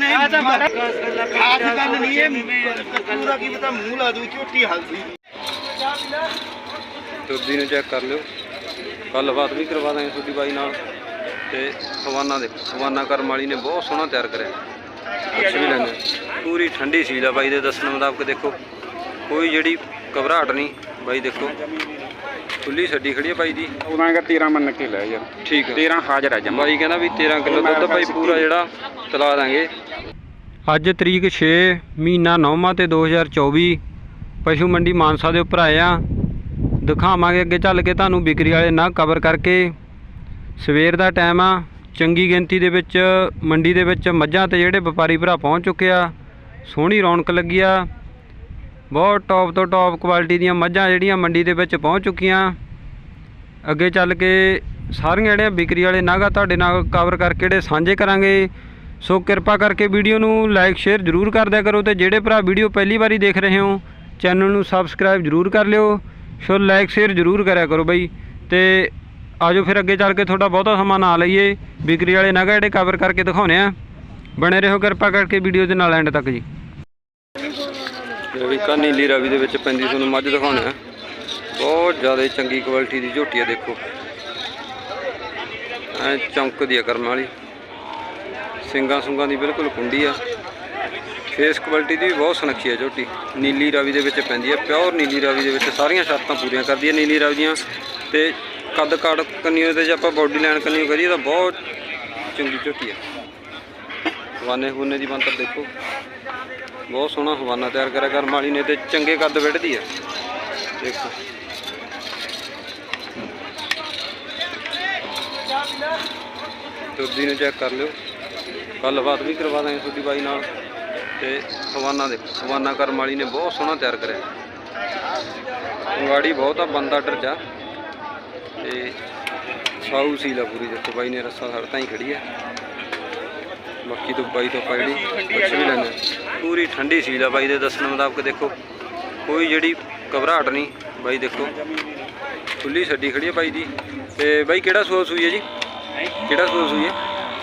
ਨਹੀਂ ਆ ਤਾਂ ਖਾਸ ਗੱਲ ਨਹੀਂ ਇਹ ਪੂਰਾ ਕੀ ਪਤਾ ਮੂੰਹ ਲਾ ਦੂ ਝੋਟੀ ਹਲਦੀ ਤੁਰਦੀ ਨੂੰ ਚੈੱਕ ਕਰ ਲਿਓ। ਗੱਲਬਾਤ ਵੀ ਕਰਵਾ ਦਾਂਗੇ ਤੁਹਾਡੀ ਬਾਈ ਨਾਲ। ਤੇ ਹਵਾਨਾ ਦੇ ਹਵਾਨਾ ਕਰਮ ਵਾਲੀ ਨੇ ਬਹੁਤ ਸੋਹਣਾ ਤਿਆਰ ਕਰਿਆ। ਕੁਛ ਵੀ ਲੈਂਦੇ ਪੂਰੀ ਠੰਡੀ ਸੀਲ ਆ ਬਾਈ ਦੇ ਦੱਸਣ ਮੁਤਾਬਕ ਦੇਖੋ। ਕੋਈ ਜਿਹੜੀ ਘਬਰਾਹਟ ਨਹੀਂ ਬਾਈ ਦੇਖੋ। ਖੁੱਲੀ ਛੱਡੀ ਖੜੀ ਆ ਬਾਈ ਦੀ? ਉਹਨਾਂ ਦਾ 13 ਮੰਨ ਕੇ ਲੈ ਯਾਰ। ਠੀਕ ਹੈ 13 ਹਾਜ਼ਰ ਹੈ ਜਮਾ। ਬਾਈ ਕਹਿੰਦਾ ਵੀ 13 ਕਿਲੋ ਦੁੱਧ ਭਾਈ ਪੂਰਾ ਜਿਹੜਾ ਤਲਾ ਦਾਂਗੇ। ਅੱਜ ਤਰੀਕ 6 ਮਹੀਨਾ 9ਵਾਂ ਤੇ 2024 ਪਸ਼ੂ ਮੰਡੀ ਮਾਨਸਾ ਦੇ ਉੱਪਰ ਆਏ ਆ। ਦਿਖਾਵਾਂਗੇ ਅੱਗੇ ਚੱਲ ਕੇ ਤੁਹਾਨੂੰ ਵਿਕਰੀ ਵਾਲੇ ਨਾ ਕਵਰ ਕਰਕੇ। ਸਵੇਰ ਦਾ ਟਾਈਮ ਆ। ਚੰਗੀ ਗਿਣਤੀ ਦੇ ਵਿੱਚ ਮੰਡੀ ਦੇ ਵਿੱਚ ਮੱਝਾਂ ਤੇ ਜਿਹੜੇ ਵਪਾਰੀ ਭਰਾ ਪਹੁੰਚ ਚੁੱਕੇ ਆ। ਸੋਹਣੀ ਰੌਣਕ ਲੱਗੀ ਆ। ਬਹੁਤ ਟੌਪ ਤੋਂ ਟੌਪ ਕੁਆਲਿਟੀ ਦੀਆਂ ਮੱਝਾਂ ਜਿਹੜੀਆਂ ਮੰਡੀ ਦੇ ਵਿੱਚ ਪਹੁੰਚ ਚੁੱਕੀਆਂ। ਅੱਗੇ ਚੱਲ ਕੇ ਸਾਰੀਆਂ ਜਿਹੜੀਆਂ ਵਿਕਰੀ ਵਾਲੇ ਨਾਗਾ ਤੁਹਾਡੇ ਨਾਲ ਕਵਰ ਕਰਕੇ ਜਿਹੜੇ ਸਾਂਝੇ ਕਰਾਂਗੇ। ਸੋ ਕਿਰਪਾ ਕਰਕੇ ਵੀਡੀਓ ਨੂੰ ਲਾਈਕ ਸ਼ੇਅਰ ਜ਼ਰੂਰ ਕਰ ਦਿਆ ਕਰੋ ਤੇ ਜਿਹੜੇ ਭਰਾ ਵੀਡੀਓ ਪਹਿਲੀ ਵਾਰੀ ਦੇਖ ਰਹੇ ਹੋ ਚੈਨਲ ਨੂੰ ਸਬਸਕ੍ਰਾਈਬ ਜ਼ਰੂਰ ਕਰ ਲਿਓ। ਸੋ ਲਾਈਕ ਸ਼ੇਅਰ ਜ਼ਰੂਰ ਕਰਿਆ ਕਰੋ ਬਈ। ਤੇ ਆਜੋ ਫਿਰ ਅੱਗੇ ਚੱਲ ਕੇ ਤੁਹਾਡਾ ਬਹੁਤਾ ਸਮਾਂ ਨਾ ਲਈਏ। ਵਿਕਰੀ ਵਾਲੇ ਨਾਗਾ ਜਿਹੜੇ ਕਵਰ ਕਰਕੇ ਦਿਖਾਉਣੇ ਆ। ਬਣੇ ਰਹੋ ਕਿਰਪਾ ਕਰਕੇ ਵੀਡੀਓ ਦੇ ਨਾਲ ਐਂਡ ਤੱਕ ਜੀ। ਜਿਹੜੀ ਕਾ ਨੀਲੀ ਰਾਵੀ ਦੇ ਵਿੱਚ ਪੈਂਦੀ, ਤੁਹਾਨੂੰ ਮੱਝ ਦਿਖਾਉਣਾ ਬਹੁਤ ਜ਼ਿਆਦਾ ਚੰਗੀ ਕੁਆਲਿਟੀ ਦੀ ਝੋਟੀ ਆ, ਦੇਖੋ। ਐ ਚਮਕਦੀ ਆ ਕਰਮ ਵਾਲੀ। ਸਿੰਗਾਂ ਸੁੰਗਾਂ ਦੀ ਬਿਲਕੁਲ ਕੁੰਡੀ ਆ। ਫੇਸ ਕੁਆਲਿਟੀ ਦੀ ਵੀ ਬਹੁਤ ਸੁਨੱਖੀ ਆ ਝੋਟੀ। ਨੀਲੀ ਰਾਵੀ ਦੇ ਵਿੱਚ ਪੈਂਦੀ ਆ ਪਿਓਰ ਨੀਲੀ ਰਾਵੀ ਦੇ ਵਿੱਚ ਸਾਰੀਆਂ ਸ਼ਰਤਾਂ ਪੂਰੀਆਂ ਕਰਦੀ ਆ ਨੀਲੀ ਰਾਵੀ ਦੀਆਂ। ਤੇ ਕੱਦ ਕਾੜ ਕੰਨੀਓ ਤੇ ਜੇ ਆਪਾਂ ਬਾਡੀ ਲਾਈਨ ਕੰਨੀਓ ਕਰੀਏ ਤਾਂ ਬਹੁਤ ਚੰਗੀ ਝੋਟੀ ਆ। ਹਵਾਨੇ ਹੂਨੇ ਦੀ ਬੰਤਰ ਦੇਖੋ। ਬਹੁਤ ਸੋਹਣਾ ਹਵਾਨਾ ਤਿਆਰ ਕਰਿਆ ਕਰਮ ਵਾਲੀ ਨੇ ਤੇ ਚੰਗੇ ਕੱਦ ਵੱਢਦੀ ਆ। ਦੇਖੋ। ਤੁਰਦੀ ਨੂੰ ਚੈੱਕ ਕਰ ਲਿਓ। ਗੱਲਬਾਤ ਵੀ ਕਰਵਾ ਦਾਂਗੇ ਤੁਹਾਡੀ ਬਾਈ ਨਾਲ। ਤੇ ਹਵਾਨਾ ਦੇ ਹਵਾਨਾ ਕਰਮ ਵਾਲੀ ਨੇ ਬਹੁਤ ਸੋਹਣਾ ਤਿਆਰ ਕਰਿਆ। ਅੰਗਾੜੀ ਬਹੁਤ ਆ, ਬੰਦਾ ਡਰਜਾ। ਤੇ ਸਾਊ ਸੀਲਾ ਪੂਰੀ, ਦੇਖੋ ਬਾਈ ਨੇ ਰੱਸਾ ਸੜ ਤਾਂ ਹੀ ਖੜੀ ਆ। ਬਾਕੀ ਤੋਂ ਬਾਈ ਤੋਂ ਆਪਾਂ ਜਿਹੜੀ ਕੁਛ ਵੀ ਲੈਂਦੇ ਹਾਂ। ਪੂਰੀ ਠੰਡੀ ਸੀਲ ਆ ਬਾਈ ਦੇ ਦੱਸਣ ਮੁਤਾਬਕ ਦੇਖੋ ਕੋਈ ਜਿਹੜੀ ਘਬਰਾਹਟ ਨਹੀਂ ਬਾਈ ਦੇਖੋ। ਖੁੱਲੀ ਛੱਡੀ ਖੜੀ ਆ ਬਾਈ ਦੀ। ਤੇ ਬਾਈ ਕਿਹੜਾ ਸੂਆ ਸੂਈ ਹੈ ਜੀ? ਕਿਹੜਾ ਸੂਆ ਸੂਈ ਹੈ?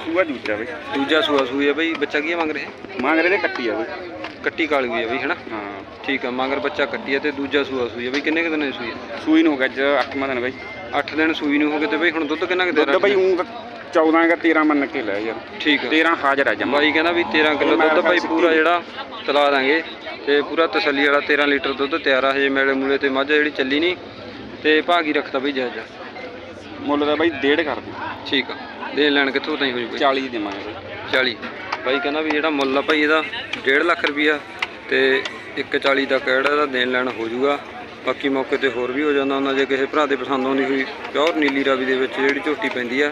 ਸੂਆ ਦੂਜਾ ਬਈ। ਦੂਜਾ ਸੂਆ ਸੂਈ ਹੈ ਬਾਈ। ਬੱਚਾ ਕੀ ਮੰਗ ਰਹੇ ਮੰਗ ਰਹੇ ਨੇ ਕੱਟੀ ਆ ਬਈ। ਕੱਟੀ ਕਾਲੀ ਹੋਈ ਹੈ ਬਾਈ ਹਨਾ? ਹਾਂ। ਠੀਕ ਆ ਮਗਰ ਬੱਚਾ ਕੱਟੀ ਹੈ ਤੇ ਦੂਜਾ ਸੂਆ ਸੂਈ ਹੈ ਬਾਈ। ਕਿੰਨੇ ਕੁ ਦਿਨਾਂ ਸੂਈ ਹੈ? ਸੂਈ ਨੂੰ ਹੋ ਗਿਆ ਅੱਜ 8ਵਾਂ ਦਿਨ ਬਈ। 8 ਦਿਨ ਸੂਈ ਨੂੰ ਹੋ ਗਏ ਤੇ ਬਾਈ ਹੁਣ ਦੁੱਧ ਕਿੰਨਾ ਕੁ ਦੇ ਦੁੱਧ ਬਈ ਉਹ 14 ਦਾ 13 ਮੰਨ ਕੇ ਲੈ ਯਾਰ। ਠੀਕ ਆ। 13 ਹਾਜ਼ਰ ਹੈ ਜਮਾ। ਬਾਈ ਕਹਿੰਦਾ ਵੀ 13 ਕਿਲੋ ਦੁੱਧ ਭਾਈ ਪੂਰਾ ਜਿਹੜਾ ਤਲਾ ਦਾਂਗੇ ਤੇ ਪੂਰਾ ਤਸੱਲੀ ਵਾਲਾ 13 ਲੀਟਰ ਦੁੱਧ ਤਿਆਰ ਆ ਹਜੇ ਮੇਲੇ ਮੂਲੇ ਤੇ ਮੱਝ ਜਿਹੜੀ ਚੱਲੀ ਨਹੀਂ ਤੇ ਭਾਗੀ ਰੱਖਦਾ ਬਈ ਜਾਇਜ਼ ਮੁੱਲ ਦਾ ਬਈ ਡੇਢ ਕਰ ਦੇ। ਠੀਕ ਆ ਦੇ ਲੈਣ ਕਿੱਥੋਂ ਤਾਈਂ ਹੋਈ ਬਈ? 40 ਦੀ ਦੇਵਾਂਗੇ ਬਈ। 40 ਬਾਈ ਕਹਿੰਦਾ ਵੀ ਜਿਹੜਾ ਮੁੱਲ ਆ ਭਾਈ ਇਹਦਾ 1.5 ਲੱਖ ਰੁਪਈਆ ਤੇ 140 ਦਾ ਕਿਹੜਾ ਇਹਦਾ ਦੇਣ ਲੈਣ ਹੋ ਜਾਊਗਾ ਬਾਕੀ ਮੌਕੇ ਤੇ ਹੋਰ ਵੀ ਹੋ ਜਾਂਦਾ ਉਹਨਾਂ ਜੇ ਕਿਸੇ ਭਰਾ ਦੇ ਪਸੰਦ ਆਉਂਦੀ ਹੋਈ ਪਿਓਰ ਨੀਲੀ ਰਾਵੀ ਦੇ ਵਿੱਚ ਜਿਹੜੀ ਝੋਟੀ ਪੈਂਦੀ ਆ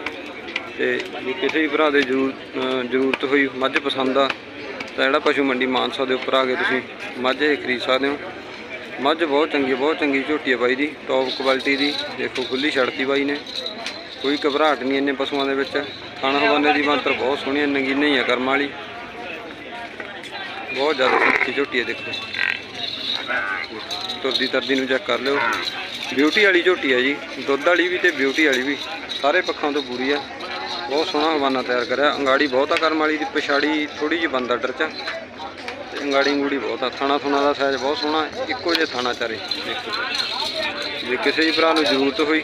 ਤੇ ਕਿਸੇ ਵੀ ਭਰਾ ਦੇ ਜ਼ਰੂਰ ਜ਼ਰੂਰਤ ਹੋਈ ਮੱਝ ਪਸੰਦ ਆ ਤਾਂ ਜਿਹੜਾ ਪਸ਼ੂ ਮੰਡੀ ਮਾਨਸਾ ਦੇ ਉੱਪਰ ਆ ਕੇ ਤੁਸੀਂ ਮੱਝ ਇਹ ਖਰੀਦ ਸਕਦੇ ਹੋ। ਮੱਝ ਬਹੁਤ ਚੰਗੀ ਬਹੁਤ ਚੰਗੀ ਝੋਟੀ ਹੈ ਬਾਈ ਦੀ ਟੌਪ ਕੁਆਲਿਟੀ ਦੀ ਦੇਖੋ ਖੁੱਲੀ ਛੜਤੀ ਬਾਈ ਨੇ। ਕੋਈ ਘਬਰਾਹਟ ਨਹੀਂ ਇੰਨੇ ਪਸ਼ੂਆਂ ਦੇ ਵਿੱਚ। ਥਾਣਾ ਹਵਾਨੇ ਦੀ ਬੰਤਰ ਬਹੁਤ ਸੋਹਣੀ ਹੈ, ਨਗੀਨੇ ਹੀ ਆ ਕਰਮ ਵਾਲੀ। ਬਹੁਤ ਜ਼ਿਆਦਾ ਸੁੱਕੀ ਝੋਟੀ ਹੈ ਦੇਖੋ। ਤੁਰਦੀ ਤਰਦੀ ਨੂੰ ਚੈੱਕ ਕਰ ਲਿਓ। ਬਿਊਟੀ ਵਾਲੀ ਝੋਟੀ ਹੈ ਜੀ ਦੁੱਧ ਵਾਲੀ ਵੀ ਤੇ ਬਿਊਟੀ ਵਾਲੀ ਵੀ ਸਾਰੇ ਪੱਖਾਂ ਤੋਂ ਪੂਰੀ ਆ। ਬਹੁਤ ਸੋਹਣਾ ਹਵਾਨਾ ਤਿਆਰ ਕਰਿਆ। ਅੰਗਾੜੀ ਬਹੁਤ ਆ ਕਰਮ ਵਾਲੀ ਦੀ, ਪਛਾੜੀ ਥੋੜੀ ਜਿਹੀ ਬੰਦ ਡਰ ਚ। ਤੇ ਅੰਗਾੜੀ ਅੰਗੂੜੀ ਬਹੁਤ ਆ। ਥਾਣਾ ਥੁਣਾ ਦਾ ਸਾਈਜ਼ ਬਹੁਤ ਸੋਹਣਾ, ਇੱਕੋ ਜਿਹੇ ਥਾਣਾ ਚਾਰੇ ਦੇਖੋ ਜੇ ਕਿਸੇ ਵੀ ਭਰਾ ਨੂੰ ਜ਼ਰੂਰਤ ਹੋਈ,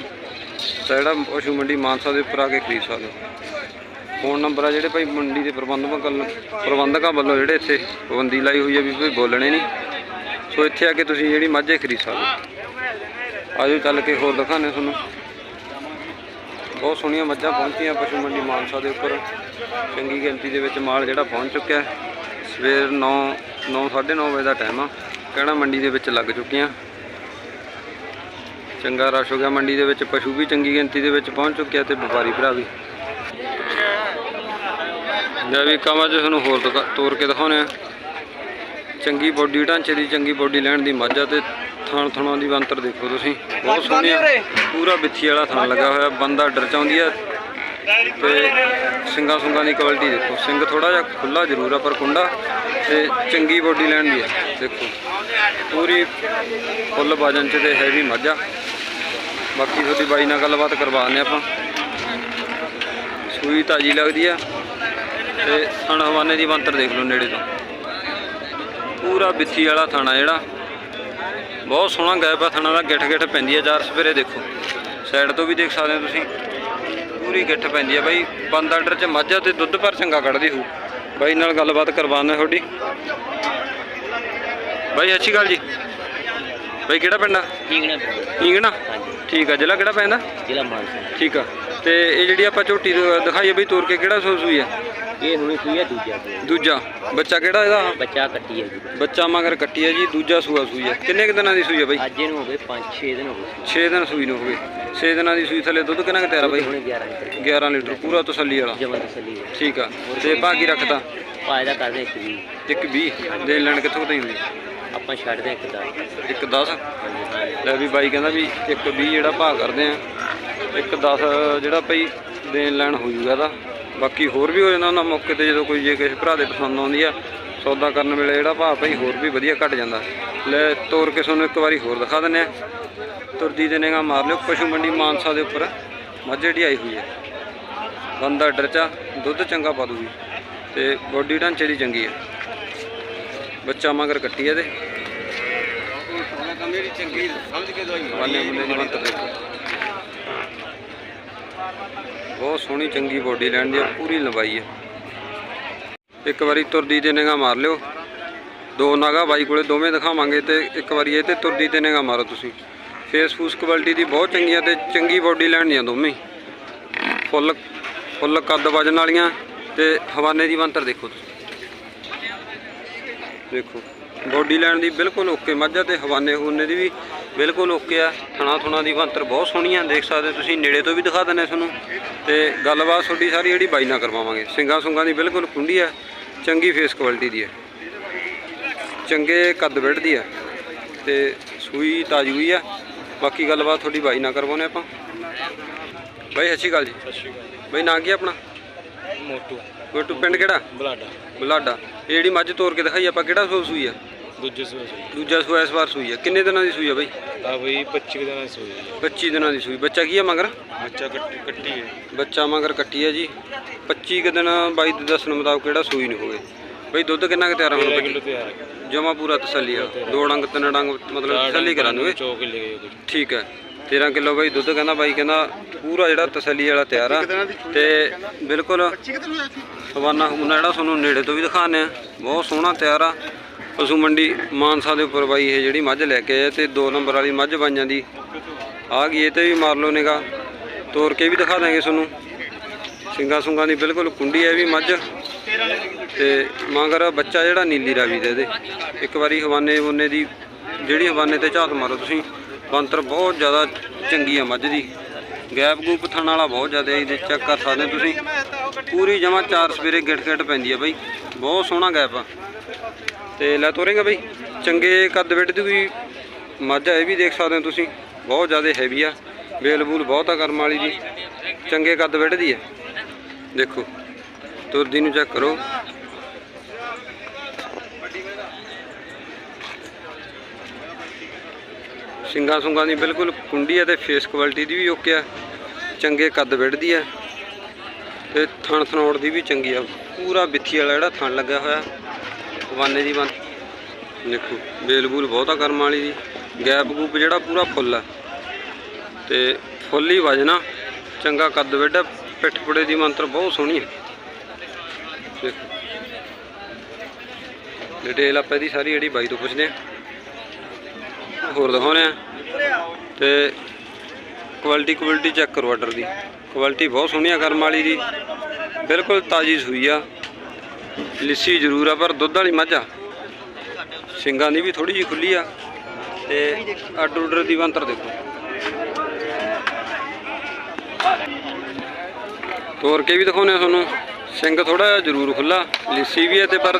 ਤਾਂ ਜਿਹੜਾ ਪਸ਼ੂ ਮੰਡੀ ਮਾਨਸਾ ਦੇ ਉੱਪਰ ਆ ਕੇ ਖਰੀਦ ਸਕਦੇ। ਹੋ ਫੋਨ ਨੰਬਰ ਆ ਜਿਹੜੇ ਭਾਈ ਮੰਡੀ ਦੇ ਪ੍ਰਬੰਧਕ ਪ੍ਰਬੰਧਕਾਂ ਵੱਲੋਂ ਜਿਹੜੇ ਇੱਥੇ ਪਾਬੰਦੀ ਲਾਈ ਹੋਈ ਹੈ ਵੀ ਕੋਈ ਬੋਲਣੇ ਨਹੀਂ। ਸੋ ਇੱਥੇ ਆ ਕੇ ਤੁਸੀਂ ਜਿਹੜੀ ਮਾਝੇ ਖਰੀਦ ਸਕਦੇ ਹੋ। ਆਜੋ ਚੱਲ ਕੇ ਹੋਰ ਦਿਖਾਣੇ ਤੁਹਾਨੂੰ। ਬਹੁਤ ਸੋਹਣੀਆਂ ਮੱਝਾਂ ਪਹੁੰਚੀਆਂ ਪਸ਼ੂ ਮੰਡੀ ਮਾਨਸਾ ਦੇ ਉੱਪਰ। ਚੰਗੀ ਗਿਣਤੀ ਦੇ ਵਿੱਚ ਮਾਲ ਜਿਹੜਾ ਪਹੁੰਚ ਚੁੱਕਿਆ ਹੈ। ਸਵੇਰ 9 9 9:30 ਵਜੇ ਦਾ ਟਾਈਮ ਆ। ਕਹਿਣਾ ਮੰਡੀ ਦੇ ਵਿੱਚ ਲੱਗ ਚੁੱਕੀਆਂ। ਚੰਗਾ ਰਸ਼ ਹੋ ਗਿਆ ਮੰਡੀ ਦੇ ਵਿੱਚ, ਪਸ਼ੂ ਵੀ ਚੰਗੀ ਗਿਣਤੀ ਦੇ ਵਿੱਚ ਪਹੁੰਚ ਚੁੱਕਿਆ ਤੇ ਵਪਾਰੀ ਭਰਾ ਵੀ। ਜੇ ਵੀ ਕਮਾਂ 'ਚ ਤੁਹਾਨੂੰ ਹੋਰ ਤੋਰ ਕੇ ਦਿਖਾਉਣੇ ਆ। ਚੰਗੀ ਬੋਡੀ, ਢਾਂਚੇ ਦੀ ਚੰਗੀ ਬੋਡੀ ਲੈਣ ਦੀ ਮੱਝ ਆ ਤੇ ਥਣ ਥਣਾਂ ਦੀ ਬੰਤਰ ਦੇਖੋ ਤੁਸੀਂ। ਬਹੁਤ ਸੋਹਣੀ ਆ। ਪੂਰਾ ਬਿੱਥੀ ਵਾਲਾ ਥਣ ਲੱਗਾ ਹੋਇਆ ਬੰਦਾ ਡਰ ਚਾਉਂਦੀ ਆ। ਤੇ ਸਿੰਗਾਂ ਸੁੰਗਾਂ ਦੀ ਕੁਆਲਿਟੀ ਦੇਖੋ। ਸਿੰਘ ਥੋੜਾ ਜਿਹਾ ਖੁੱਲਾ ਜ਼ਰੂਰ ਆ ਪਰ ਕੁੰਡਾ ਤੇ ਚੰਗੀ ਬੋਡੀ ਲੈਣ ਦੀ ਆ ਦੇਖੋ। ਪੂਰੀ ਫੁੱਲ ਵਜਨ ਚ ਤੇ ਹੈਵੀ ਮੱਝ ਬਾਕੀ ਤੁਹਾਡੀ ਬਾਈ ਨਾਲ ਗੱਲਬਾਤ ਕਰਵਾ ਦਿੰਦੇ ਆਪਾਂ। ਸੂਈ ਤਾਜੀ ਲੱਗਦੀ ਆ। ਤੇ ਥਣ ਹਵਾਨੇ ਦੀ ਬੰਤਰ ਦੇਖ ਲਓ ਨੇੜੇ ਤੋਂ। ਪੂਰਾ ਬਿੱਥੀ ਵਾਲਾ ਥਾਣਾ ਜਿਹੜਾ। ਬਹੁਤ ਸੋਹਣਾ ਗੈਪ ਆ ਥਣਾ ਦਾ ਗਿੱਠ ਗਿੱਠ ਪੈਂਦੀ ਹੈ ਚਾਰ ਸਵੇਰੇ ਦੇਖੋ। ਸਾਈਡ ਤੋਂ ਵੀ ਦੇਖ ਸਕਦੇ ਹੋ ਤੁਸੀਂ। ਪੂਰੀ ਗਿੱਠ ਪੈਂਦੀ ਹੈ ਬਾਈ ਬੰਦ ਆਰਡਰ ਚ ਮੱਝ ਆ ਤੇ ਦੁੱਧ ਪਰ ਚੰਗਾ ਕੱਢਦੀ ਹੋਊ। ਬਾਈ ਨਾਲ ਗੱਲਬਾਤ ਕਰਵਾਉਂਦੇ ਤੁਹਾਡੀ। ਬਾਈ ਸ਼੍ਰੀ ਅਕਾਲ ਜੀ। ਬਾਈ ਕਿਹੜਾ ਪਿੰਡ ਆ? ਈਂਗਣਾ ਠੀਕ ਆ ਜ਼ਿਲ੍ਹਾ ਕਿਹੜਾ ਪੈਂਦਾ? ਜ਼ਿਲ੍ਹਾ ਮਾਨਸਾ। ਠੀਕ ਆ। ਤੇ ਇਹ ਜਿਹੜੀ ਆਪਾਂ ਝੋਟੀ ਦਿਖਾਈ ਆ ਬਈ ਤੋਰ ਕੇ ਕਿਹੜਾ ਸੂਸ ਹੋਈ ਆ? ਇਹ ਹੁਣੇ ਸੂਈ ਹੈ ਦੂਜਾ। ਦੂਜਾ। ਬੱਚਾ ਕਿਹੜਾ ਇਹਦਾ? ਬੱਚਾ ਕੱਟੀ ਹੈ ਜੀ। ਬੱਚਾ ਮਗਰ ਕੱਟੀ ਆ ਜੀ ਦੂਜਾ ਸੂਆ ਸੂਈ ਆ ਕਿੰਨੇ ਕੁ ਦਿਨਾਂ ਦੀ ਸੂਈ ਆ ਬਈ? ਅੱਜ ਇਹਨੂੰ ਹੋ ਗਏ 5-6 ਦਿਨ ਹੋ ਗਏ 6 ਦਿਨ ਸੂਈ ਨੂੰ ਹੋ ਗਏ। 6 ਦਿਨਾਂ ਦੀ ਸੂਈ ਥੱਲੇ ਦੁੱਧ ਕਿੰਨਾ ਕੁ ਤਿਆਰ ਆ ਬਈ? ਹੁਣੇ 11 ਲੀਟਰ। 11 ਲੀਟਰ ਪੂਰਾ ਤਸੱਲੀ ਵਾਲਾ। ਜਮਨ ਤਸੱਲੀ ਹੈ ਠੀਕ ਆ। ਤੇ ਬਾਕੀ ਰੱਖਦਾ? ਫਾਇਦਾ ਕਰਦੇ ਇੱਕ ਵੀ ਇੱਕ 20 ਦੇਣ ਲੈਣ ਕਿੱਥੋਂ ਤਾਈ ਹੁੰਦੀ? ਆਪਾਂ ਛੱਡਦੇ ਹਾਂ ਇੱਕ ਦਾ ਇੱਕ 10 ਹਾਂਜੀ ਹਾਂਜੀ ਲੈ ਵੀ ਬਾਈ ਕਹਿੰਦਾ ਵੀ ਇੱਕ 20 ਜਿਹੜਾ ਭਾਅ ਕਰਦੇ ਆ ਇੱਕ 10 ਜਿਹੜਾ ਭਈ ਦੇਣ ਲੈਣ ਹੋ ਜੂਗਾ ਇਹਦਾ। ਬਾਕੀ ਹੋਰ ਵੀ ਹੋ ਜਾਂਦਾ ਉਹਨਾਂ ਮੌਕੇ ਤੇ ਜਦੋਂ ਕੋਈ ਜੇ ਕਿਸੇ ਭਰਾ ਦੇ ਪਸੰਦ ਆਉਂਦੀ ਆ ਸੌਦਾ ਕਰਨ ਵੇਲੇ ਜਿਹੜਾ ਭਾਅ ਭਈ ਹੋਰ ਵੀ ਵਧੀਆ ਘਟ ਜਾਂਦਾ। ਲੈ ਤੋਰ ਕੇ ਤੁਹਾਨੂੰ ਇੱਕ ਵਾਰੀ ਹੋਰ ਦਿਖਾ ਦਿੰਨੇ ਆ। ਤੁਰਦੀ ਦੇ ਨੇਗਾ ਮਾਰ ਲਿਓ ਪਸ਼ੂ ਮੰਡੀ ਮਾਨਸਾ ਦੇ ਉੱਪਰ ਮੱਝ ਜਿਹੜੀ ਆਈ ਹੋਈ ਹੈ। ਬੰਦਾ ਡਰਚਾ ਦੁੱਧ ਚੰਗਾ ਪਾ ਦੂਗੀ ਤੇ ਬੋਡੀ ਢਾਂਚੇ ਦੀ ਚੰਗੀ ਹੈ ਬੱਚਾ ਮਗਰ ਕੱਟੀ ਹੈ ਤੇ ਮੇਰੀ ਚੰਗੀ ਸਮਝ ਕੇ ਦਵਾਈ। ਮੁੰਡੇ ਦੀ ਮੰਤਰ ਦੇਖੋ। ਬਹੁਤ ਸੋਹਣੀ ਚੰਗੀ ਬੋਡੀ ਲੈਣ ਦੀ ਆ, ਪੂਰੀ ਲੰਬਾਈ ਹੈ ਇੱਕ ਵਾਰੀ ਤੁਰਦੀ ਤੇ ਨਿਗਾਹ ਮਾਰ ਲਿਓ। ਦੋ ਨਾਗਾ ਬਾਈ ਕੋਲੇ ਦੋਵੇਂ ਦਿਖਾਵਾਂਗੇ ਤੇ ਇੱਕ ਵਾਰੀ ਇਹ ਤੇ ਤੁਰਦੀ ਤੇ ਨਿਗਾਹ ਮਾਰੋ ਤੁਸੀਂ। ਫੇਸ ਫੂਸ ਕੁਆਲਿਟੀ ਦੀ ਬਹੁਤ ਚੰਗੀ ਆ ਤੇ ਚੰਗੀ ਬੋਡੀ ਲੈਣ ਦੀਆਂ ਦੋਵੇਂ। ਫੁੱਲ ਫੁੱਲ ਕੱਦ ਵਜਨ ਵਾਲੀਆਂ ਤੇ ਹਵਾਨੇ ਦੀ ਮੰਤਰ ਦੇਖੋ ਤੁਸੀਂ। ਦੇਖੋ ਬੋਡੀ ਲੈਣ ਦੀ ਬਿਲਕੁਲ ਓਕੇ ਮੱਝਾਂ ਤੇ ਹਵਾਨੇ ਹੂਨੇ ਦੀ ਵੀ ਬਿਲਕੁਲ ਓਕੇ ਆ। ਥਣਾ ਥੁਣਾ ਦੀ ਬੰਤਰ ਬਹੁਤ ਸੋਹਣੀ ਆ ਦੇਖ ਸਕਦੇ ਤੁਸੀਂ। ਨੇੜੇ ਤੋਂ ਵੀ ਦਿਖਾ ਦਿੰਨੇ ਤੁਹਾਨੂੰ। ਤੇ ਗੱਲਬਾਤ ਤੁਹਾਡੀ ਸਾਰੀ ਜਿਹੜੀ ਬਾਈ ਨਾਲ ਕਰਵਾਵਾਂਗੇ। ਸਿੰਗਾ ਸੁੰਗਾ ਦੀ ਬਿਲਕੁਲ ਕੁੰਡੀ ਆ। ਚੰਗੀ ਫੇਸ ਕੁਆਲਿਟੀ ਦੀ ਆ। ਚੰਗੇ ਕੱਦ ਬੈਠਦੀ ਆ। ਤੇ ਸੂਈ ਤਾਜੀ ਹੋਈ ਆ। ਬਾਕੀ ਗੱਲਬਾਤ ਤੁਹਾਡੀ ਬਾਈ ਨਾਲ ਕਰਵਾਉਨੇ ਆਪਾਂ। ਬਾਈ ਸਤਿ ਸ਼੍ਰੀ ਅਕਾਲ ਜੀ। ਬਾਈ ਨਾਂ ਕੀ ਆਪਣਾ? ਮੋਟੂ। ਗੋਟੂ ਪਿੰਡ ਕਿਹੜਾ? ਬਲਾਡਾ। ਬਲਾਡਾ। ਇਹ ਜਿਹੜੀ ਮੱਝ ਤੋਰ ਕੇ ਦਿਖਾਈ ਆਪਾਂ ਕਿਹੜਾ ਸੂਈ ਆ? ਦੂਜੇ ਸੂਏ ਸੂਈ। ਦੂਜਾ ਸੂਆ ਇਸ ਵਾਰ ਸੂਈ ਆ। ਕਿੰਨੇ ਦਿਨਾਂ ਦੀ ਸੂਈ ਆ ਬਾਈ? ਆ ਬਈ 25 ਕੁ ਦਿਨਾਂ ਦੀ ਸੂਈ ਹੈ 25 ਦਿਨਾਂ ਦੀ ਸੂਈ। ਬੱਚਾ ਕੀ ਆ ਮਗਰ? ਬੱਚਾ ਕੱਟੀ ਕੱਟੀ ਹੈ ਬੱਚਾ ਮਗਰ ਕੱਟੀ ਆ ਜੀ। 25 ਕੁ ਦਿਨ ਬਾਈ ਦੇ ਦੱਸਣ ਮੁਤਾਬਕ ਕਿਹੜਾ ਸੂਈ ਨਹੀਂ ਹੋਵੇ। ਬਈ ਦੁੱਧ ਕਿੰਨਾ ਕੁ ਤਿਆਰ 13 ਹੁਣ ਕਿਲੋ ਤਿਆਰ ਹੈ ਜਮਾ ਪੂਰਾ ਤਸੱਲੀ ਆ। ਦੋ ਡੰਗ ਤਿੰਨ ਡੰਗ ਮਤਲਬ ਤਸੱਲੀ ਕਰਾ ਦੂਗੇ ਚੌਕ ਹੀ ਲੈ ਗਏ ਠੀਕ ਹੈ 13 ਕਿਲੋ ਬਾਈ ਦੁੱਧ ਕਹਿੰਦਾ ਬਾਈ ਕਹਿੰਦਾ ਪੂਰਾ ਜਿਹੜਾ ਤਸੱਲੀ ਵਾਲਾ ਤਿਆਰ ਆ। ਤੇ ਬਿਲਕੁਲ ਹਵਾਨਾ ਹੁਨਾ ਜਿਹੜਾ ਤੁਹਾਨੂੰ ਨੇੜੇ ਤੋਂ ਵੀ ਦਿਖਾਉਂਦੇ ਆ। ਬਹੁਤ ਸੋਹਣਾ ਤਿਆਰ ਆ। ਪਸ਼ੂ ਮੰਡੀ ਮਾਨਸਾ ਦੇ ਉੱਪਰ ਬਾਈ ਇਹ ਜਿਹੜੀ ਮੱਝ ਲੈ ਕੇ ਆਏ ਤੇ 2 ਨੰਬਰ ਵਾਲੀ ਮੱਝ ਬਾਈਆਂ ਦੀ। ਆ ਗਈ ਇਹ ਤੇ ਵੀ ਮਾਰ ਲਓ ਨਿਗਾ ਤੋਰ ਕੇ ਵੀ ਦਿਖਾ ਦਾਂਗੇ ਤੁਹਾਨੂੰ। ਸਿੰਗਾ ਸੁੰਗਾ ਦੀ ਬਿਲਕੁਲ ਕੁੰਡੀ ਹੈ ਵੀ ਮੱਝ। ਤੇ ਮਗਰ ਬੱਚਾ ਜਿਹੜਾ ਨੀਲੀ ਰਾਵੀ ਦਾ ਇਹਦੇ। ਇੱਕ ਵਾਰੀ ਹਵਾਨੇ ਵੁਨੇ ਦੀ ਜਿਹੜੀ ਹਵਾਨੇ ਤੇ ਝਾਤ ਮਾਰੋ ਤੁਸੀਂ। ਬੰਤਰ ਬਹੁਤ ਜ਼ਿਆਦਾ ਚੰਗੀ ਆ ਮੱਝ ਦੀ। ਗੈਪ ਗੂਪ ਥਣ ਵਾਲਾ ਬਹੁਤ ਜ਼ਿਆਦਾ ਇਹਦੇ ਚੈੱਕ ਕਰ ਸਕਦੇ ਤੁਸੀਂ। ਪੂਰੀ ਜਮਾ ਚਾਰ ਸਵੇਰੇ ਗਿੱਟ ਗਿੱਟ ਪੈਂਦੀ ਆ ਬਾਈ। ਬਹੁਤ ਸੋਹਣਾ ਗੈਪ ਆ। ਤੇ ਲੈ ਤੋਰੇਗਾ ਬਈ। ਚੰਗੇ ਕੱਦ ਵਿੱਡ ਦੀ ਵੀ ਮੱਝ ਆ, ਇਹ ਵੀ ਦੇਖ ਸਕਦੇ ਹੋ ਤੁਸੀਂ। ਬਹੁਤ ਜ਼ਿਆਦਾ ਹੈਵੀ ਆ। ਬੇਲ ਬੂਲ ਬਹੁਤ ਆ ਕਰਮ ਵਾਲੀ ਦੀ ਚੰਗੇ ਕੱਦ ਵਿੱਡ ਦੀ ਆ। ਦੇਖੋ, ਤੁਰਦੀ ਨੂੰ ਚੈੱਕ ਕਰੋ। ਸਿੰਗਾ ਸੁੰਗਾ ਦੀ ਬਿਲਕੁਲ ਕੁੰਡੀ ਹੈ ਤੇ ਫੇਸ ਕੁਆਲਿਟੀ ਦੀ ਵੀ ਓਕੇ ਆ। ਚੰਗੇ ਕੱਦ ਵਿੱਢਦੀ ਆ। ਤੇ ਥਣ ਥਣੋੜ ਦੀ ਵੀ ਚੰਗੀ ਆ। ਪੂਰਾ ਬਿੱਥੀ ਵਾਲਾ ਜਿਹੜਾ ਥਣ ਲੱਗਿਆ ਹੋਇਆ। ਵਾਨੇ ਦੀ ਬੰ ਦੇਖੋ ਬੇਲ ਬੂਲ ਬਹੁਤਾ ਕਰਮ ਵਾਲੀ ਦੀ। ਗੈਪ ਗੂਪ ਜਿਹੜਾ ਪੂਰਾ ਫੁੱਲ ਆ। ਤੇ ਫੁੱਲ ਹੀ ਵਜਣਾ ਚੰਗਾ ਕੱਦ ਵਿੱਢ, ਪਿੱਠ ਪੁੜੇ ਦੀ ਮੰਤਰ ਬਹੁਤ ਸੋਹਣੀ ਹੈ ਡਿਟੇਲ ਆਪਾਂ ਇਹਦੀ ਸਾਰੀ ਜਿਹੜੀ ਬਾਈ ਤੋਂ ਪੁੱਛਦੇ ਆ। ਹੋਰ ਦਿਖਾਉਂਦੇ ਆ। ਤੇ ਕੁਆਲਿਟੀ ਕੁਆਲਿਟੀ ਚੈੱਕ ਕਰੋ ਆਰਡਰ ਦੀ। ਕੁਆਲਿਟੀ ਬਹੁਤ ਸੋਹਣੀ ਆ ਕਰਮ ਵਾਲੀ ਦੀ। ਬਿਲਕੁਲ ਤਾਜੀ ਸੂਈ ਆ। ਲਿੱਸੀ ਜ਼ਰੂਰ ਆ, ਪਰ ਦੁੱਧ ਵਾਲੀ ਮੱਝ ਆ। ਸਿੰਗਾਂ ਦੀ ਵੀ ਥੋੜੀ ਜਿਹੀ ਖੁੱਲੀ ਆ ਤੇ ਅੱਡ ਆਰਡਰ ਦੀ ਬੰਤਰ ਦੇਖੋ। ਤੋਰ ਕੇ ਵੀ ਦਿਖਾਉਂਦੇ ਆ ਤੁਹਾਨੂੰ। ਸਿੰਘ ਥੋੜਾ ਜਿਹਾ ਜ਼ਰੂਰ ਖੁੱਲਾ ਲਿੱਸੀ ਵੀ ਹੈ ਤੇ ਪਰ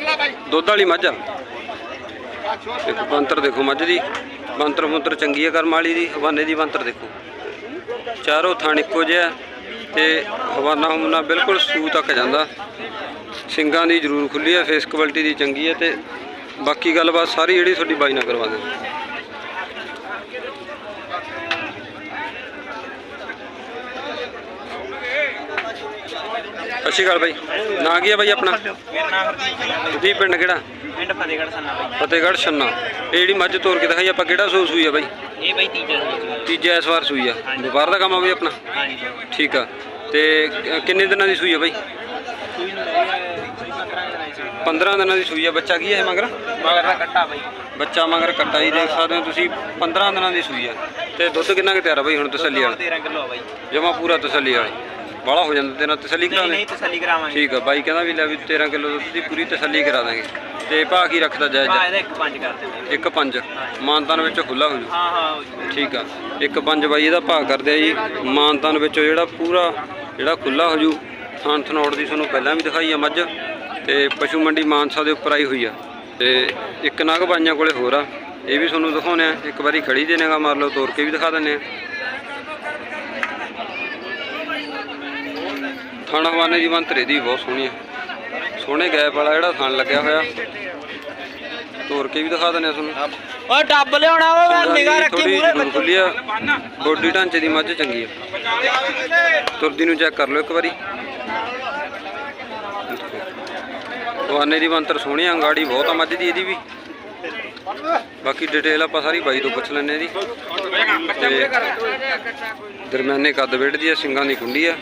ਦੁੱਧ ਵਾਲੀ ਮੱਝ ਆ। ਇੱਕ ਬੰਤਰ ਦੇਖੋ ਮੱਝ ਦੀ। ਬੰਤਰ ਮੁੰਤਰ ਚੰਗੀ ਹੈ ਕਰਮ ਵਾਲੀ ਦੀ, ਹਵਾਨੇ ਦੀ ਬੰਤਰ ਦੇਖੋ। ਚਾਰੋਂ ਥਣ ਇੱਕੋ ਜਿਹਾ ਤੇ ਹਵਾਨਾ ਹਮਨਾ ਬਿਲਕੁਲ ਸੂ ਤੱਕ ਜਾਂਦਾ। ਸਿੰਗਾਂ ਦੀ ਜ਼ਰੂਰ ਖੁੱਲੀ ਹੈ ਫੇਸ ਕੁਆਲਿਟੀ ਦੀ ਚੰਗੀ ਹੈ ਤੇ ਬਾਕੀ ਗੱਲਬਾਤ ਸਾਰੀ ਜਿਹੜੀ ਤੁਹਾਡੀ ਬਾਈ ਨਾਲ ਕਰਵਾ ਦੇ ਸਤਿ ਸ਼੍ਰੀ ਅਕਾਲ ਬਾਈ। ਨਾਂ ਕੀ ਹੈ ਬਾਈ ਆਪਣਾ? ਮੇਰਾ ਨਾਮ ਹਰਦੀਪ ਸਿੰਘ ਹੈ। ਜੀ ਪਿੰਡ ਕਿਹੜਾ? ਪਿੰਡ ਫਤਿਹਗੜ੍ਹ ਸੰਨਾ ਬਾਈ। ਫਤਿਹਗੜ੍ਹ ਛੰਨਾ ਇਹ ਜਿਹੜੀ ਮੱਝ ਤੋਰ ਕੇ ਦਿਖਾਈ ਆਪਾਂ ਕਿਹੜਾ ਸੂਸ ਸੂਈ ਆ ਬਾਈ? ਇਹ ਬਾਈ ਤੀਜਾ ਸੂਆ ਤੀਜਾ ਇਸ ਵਾਰ ਸੂਈ ਆ। ਵਪਾਰ ਦਾ ਕੰਮ ਆ ਬਈ ਆਪਣਾ? ਹਾਂਜੀ। ਠੀਕ ਆ। ਤੇ ਕਿੰਨੇ ਦਿਨਾਂ ਦੀ ਸੂਈ ਆ ਬਾਈ? ਸੂਈ ਨੂੰ ਸੂਈ 15 ਦਿਨਾਂ ਦੀ ਸੂਈ 15 ਦਿਨਾਂ ਦੀ ਸੂਈ ਆ। ਬੱਚਾ ਕੀ ਹੈ ਮਗਰ? ਮਗਰ ਦਾ ਕੱਟਾ ਬਾਈ। ਬੱਚਾ ਮਗਰ ਕੱਟਾ ਹੀ ਦੇਖ ਸਕਦੇ ਹੋ ਤੁਸੀਂ 15 ਦਿਨਾਂ ਦੀ ਸੂਈ ਆ। ਤੇ ਦੁੱਧ ਕਿੰਨਾ ਕੁ ਤਿਆਰ ਆ ਬਾਈ ਹੁਣ ਤਸੱਲੀ ਵਾਲਾ? 13 ਕਿਲੋ ਆ ਬਾਈ। ਜਮਾ ਪੂਰਾ ਤਸੱਲੀ ਵਾਲੀ ਬਾਹਲਾ ਹੋ ਜਾਂਦਾ ਤੇਰਾ ਤਸੱਲੀ ਕਰਾ ਨਹੀਂ ਦੇ। ਨਹੀਂ ਤਸੱਲੀ ਕਰਾਵਾਂਗੇ। ਠੀਕ ਆ ਬਾਈ ਕਹਿੰਦਾ ਵੀ ਲੈ ਵੀ 13 ਕਿਲੋ ਦੁੱਧ ਦੀ ਪੂਰੀ ਤਸੱਲੀ ਕਰਾ ਦਾਂਗੇ। ਤੇ ਭਾਅ ਕੀ ਰੱਖਦਾ ਜਾਇਜ਼? ਹਾਂ ਇਹਦਾ ਇੱਕ ਪੰਜ ਕਰ ਦਿੰਦੇ ਇੱਕ ਪੰਜ। ਮਾਨਤਾਨ ਵਿੱਚ ਖੁੱਲਾ ਹੋ ਜੂ ਹਾਂ ਹਾਂ ਠੀਕ ਆ। ਇੱਕ ਪੰਜ ਬਾਈ ਇਹਦਾ ਭਾਅ ਕਰਦੇ ਆ ਜੀ। ਮਾਨਤਾਨ ਵਿੱਚੋਂ ਜਿਹੜਾ ਪੂਰਾ ਜਿਹੜਾ ਖੁੱਲਾ ਹੋ ਜੂ ਥਾਨ ਥਨੌੜ ਦੀ ਤੁਹਾਨੂੰ ਪਹਿਲਾਂ ਵੀ ਦਿਖਾਈ ਆ ਮੱਝ। ਤੇ ਪਸ਼ੂ ਮੰਡੀ ਮਾਨਸਾ ਦੇ ਉੱਪਰ ਆਈ ਹੋਈ ਆ। ਤੇ ਇੱਕ ਨਾਗ ਬਾਈਆਂ ਕੋਲੇ ਹੋਰ ਆ। ਇਹ ਵੀ ਤੁਹਾਨੂੰ ਦਿਖਾਉਣੇ ਆ। ਇੱਕ ਵਾਰੀ ਖੜੀ ਦੇ ਨੇਗਾ ਮਾਰ ਲਓ ਤੋੜ ਕੇ ਵੀ ਦਿਖਾ ਦਿੰਨੇ ਆ। ਥਣ ਹਵਾਨੇ ਦੀ ਮੰਤਰੇ ਦੀ ਬਹੁਤ ਸੋਹਣੀ ਆ। ਸੋਹਣੇ ਗੈਪ ਵਾਲਾ ਜਿਹੜਾ ਥਣ ਲੱਗਿਆ ਹੋਇਆ। ਤੋੜ ਕੇ ਵੀ ਦਿਖਾ ਦਿੰਨੇ ਆ ਤੁਹਾਨੂੰ। ਓਏ ਡੱਬ ਲਿਆਉਣਾ ਓਏ ਨਿਗਾਹ ਰੱਖੀ ਥੋੜੀ ਮੂਰੇ ਜ਼ਰੂਰ ਖੁੱਲੀ ਆ। ਬੋਡੀ ਢਾਂਚੇ ਦੀ ਮੱਝ ਚੰਗੀ ਆ। ਤੁਰਦੀ ਨੂੰ ਚੈੱਕ ਕਰ ਲਓ ਇੱਕ ਵਾਰੀ। ਦਵਾਨੇ ਦੀ ਮੰਤਰ ਸੋਹਣੀ ਆ ਅੰਗਾੜੀ ਬਹੁਤ ਆ ਮੱਝ ਦੀ ਇਹਦੀ ਵੀ। ਬਾਕੀ ਡਿਟੇਲ ਆਪਾਂ ਸਾਰੀ ਬਾਈ ਤੋਂ ਪੁੱਛ ਲੈਣੇ ਤੇ ਦਰਮਿਆਨੇ ਕੱਦ ਵੇੜਦੀ ਆ ਸਿੰਗਾਂ ਦੀ ਕੁੰਡੀ ਆ।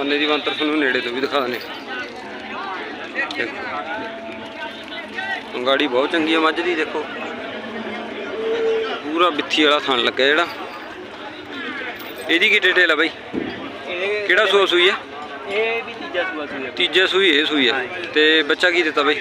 ਦਵਾਨੇ ਦੀ ਮੰਤਰ ਤੁਹਾਨੂੰ ਨੇੜੇ ਤੋਂ ਵੀ ਦਿਖਾ ਦਨੇ ਅੰਗਾੜੀ ਬਹੁਤ ਚੰਗੀ ਆ ਮੱਝ ਦੀ ਦੇਖੋ। ਪੂਰਾ ਬਿੱਥੀ ਵਾਲਾ ਥਣ ਲੱਗਾ ਜਿਹੜਾ। ਇਹਦੀ ਕੀ ਡਿਟੇਲ ਆ ਬਾਈ? ਕਿਹੜਾ ਸੂਆ ਸੂਈ ਆ? ਇਹ ਵੀ ਤੀਜਾ ਸੂਆ ਸੂਈ ਆ। ਤੀਜੇ ਸੂਈ ਇਹ ਸੂਈ ਆ। ਤੇ ਬੱਚਾ ਕੀ ਦਿੱਤਾ ਬਾਈ?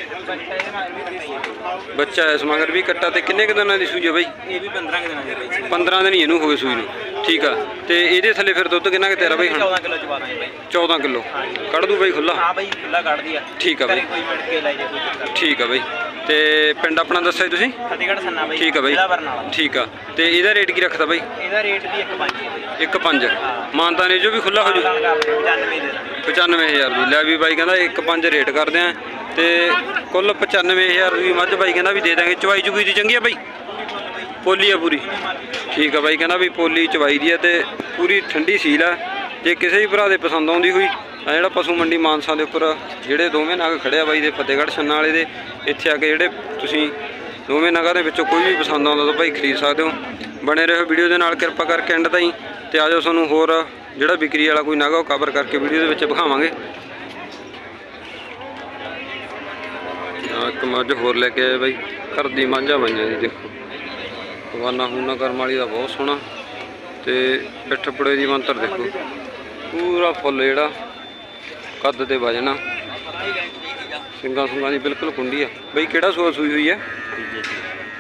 ਬੱਚਾ ਹੀ ਇਸ ਮਗਰ ਵੀ ਕੱਟਾ ਤੇ ਕਿੰਨੇ ਕੁ ਦਿਨਾਂ ਦੀ ਸੂਈ ਆ ਬਾਈ? ਇਹ ਵੀ 15 ਕੁ ਦਿਨਾਂ ਦੀ ਬਾਈ 15 ਦਿਨ ਹੀ ਇਹਨੂੰ ਹੋ ਗਏ ਸੂਈ ਨੂੰ। ਠੀਕ ਆ। ਤੇ ਇਹਦੇ ਥੱਲੇ ਫਿਰ ਦੁੱਧ ਕਿੰਨਾ ਕੁ ਤੇਰਾ ਬਾਈ ਹੁਣ? 14 ਕਿਲੋ ਚ ਪਾ ਦਾਂਗੇ ਬਾਈ। 14 ਕਿਲੋ। ਕੱਢ ਦੂ ਬਾਈ ਖੁੱਲਾ ਹਾਂ ਬਾਈ ਖੁੱਲਾ ਕੱਢਦੀ ਆ। ਠੀਕ ਆ ਬਾਈ। ਕੋਈ ਮਿਲ ਕੇ ਲੈ ਜੇ ਕੋਈ ਚੱਕਰ। ਠੀਕ ਆ ਬਾਈ। ਤੇ ਪਿੰਡ ਆਪਣਾ ਦੱਸਿਆ ਤੁਸੀਂ? ਫਤਿਹਗੜ੍ਹ ਸੰਨਾ ਬਾਈ ਠੀਕ ਆ ਬਾਈ। ਜ਼ਿਲ੍ਹਾ ਬਰਨਾਲਾ। ਠੀਕ ਆ। ਤੇ ਇਹਦਾ ਰੇਟ ਕੀ ਰੱਖਦਾ ਬਾਈ? ਇਹਦਾ ਰੇਟ ਵੀ ਇੱਕ ਪੰਜ ਹੈ ਬਾਈ। 1.5 ਮਾਨਤਾ ਨੇ ਜੋ ਵੀ ਖੁੱਲਾ ਹੋ ਜੂ। ਮਾਨਦਾਨ ਕਰਦੇ 95 ਦੇ ਦਾਂਗੇ। 95000 ਦੀ। ਲੈ ਵੀ ਬਾਈ ਕਹਿੰਦਾ 1.5 ਰੇਟ ਕਰਦੇ ਆ। ਤੇ ਕੁੱਲ 95000 ਦੀ ਮੱਝ ਬਾਈ ਕਹਿੰਦਾ ਵੀ ਦੇ ਦਾਂਗੇ। ਚਵਾਈ ਚੁਗੀ ਦੀ ਚੰਗੀ ਆ ਬਾਈ। ਪੋਲੀ ਆ ਪੂਰੀ। ਠੀਕ ਆ ਬਾਈ, ਕਹਿੰਦਾ ਵੀ ਪੋਲੀ ਚਵਾਈ ਦੀ ਆ ਤੇ ਪੂਰੀ ਠੰਡੀ ਸੀਲ ਆ। ਜੇ ਕਿਸੇ ਵੀ ਭਰਾ ਦੇ ਪਸੰਦ ਆਉਂਦੀ ਹੋਈ ਆ ਜਿਹੜਾ ਪਸ਼ੂ ਮੰਡੀ ਮਾਨਸਾ ਦੇ ਉੱਪਰ ਜਿਹੜੇ ਦੋਵੇਂ ਨਗ ਖੜਿਆ ਬਾਈ ਦੇ ਫਤਿਹਗੜ੍ਹ ਛੰਨਾ ਵਾਲੇ ਦੇ, ਇੱਥੇ ਆ ਕੇ ਜਿਹੜੇ ਤੁਸੀਂ ਦੋਵੇਂ ਨਗਾਂ ਦੇ ਵਿੱਚੋਂ ਕੋਈ ਵੀ ਪਸੰਦ ਆਉਂਦਾ ਤਾਂ ਭਾਈ ਖਰੀਦ ਸਕਦੇ ਹੋ। ਬਣੇ ਰਹੋ ਵੀਡੀਓ ਦੇ ਨਾਲ, ਕਿਰਪਾ ਕਰਕੇ ਐਂਡ ਤਾਈਂ, ਤੇ ਆਜੋ ਤੁਹਾਨੂੰ ਹੋਰ ਜਿਹੜਾ ਵਿਕਰੀ ਵਾਲਾ ਕੋਈ ਨਗਾ ਉਹ ਕਵਰ ਕਰਕੇ ਵੀਡੀਓ ਦੇ ਵਿੱਚ ਵਿਖਾਵਾਂਗੇ। ਇੱਕ ਮੱਝ ਹੋਰ ਲੈ ਕੇ ਆਏ ਬਾਈ, ਘਰ ਦੀ ਮਾਝਾ ਬਈਆਂ ਜੀ, ਦੇਖੋ। ਹਵਾਨਾ ਹੂਨਾ ਕਰਮ ਵਾਲੀ ਦਾ ਬਹੁਤ ਸੋਹਣਾ ਤੇ ਪਿੱਠ ਪੁੜੇ ਦੀ ਮੰਤਰ ਦੇਖੋ। ਪੂਰਾ ਫੁੱਲ ਜਿਹੜਾ ਕੱਦ ਤੇ ਵਜਣਾ। ਸਿੰਗਾਂ ਸੁੰਗਾਂ ਦੀ ਬਿਲਕੁਲ ਕੁੰਡੀ ਆ। ਬਈ ਕਿਹੜਾ ਸੂਆ ਸੂਈ ਹੋਈ ਹੈ